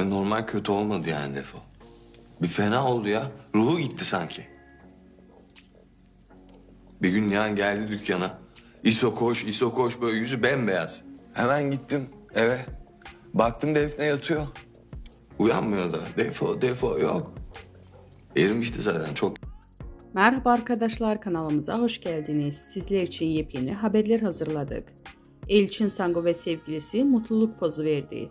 Öyle normal kötü olmadı yani Defo. Bir fena oldu ya. Ruhu gitti sanki. Bir gün Nihan geldi dükkana. İso koş, İso koş böyle yüzü bembeyaz. Hemen gittim eve. Baktım Defne yatıyor. Uyanmıyor da. Defo, defo yok. Erimişti zaten çok. Merhaba arkadaşlar kanalımıza hoş geldiniz. Sizler için yepyeni haberler hazırladık. Elçin Sango ve sevgilisi mutluluk pozu verdi.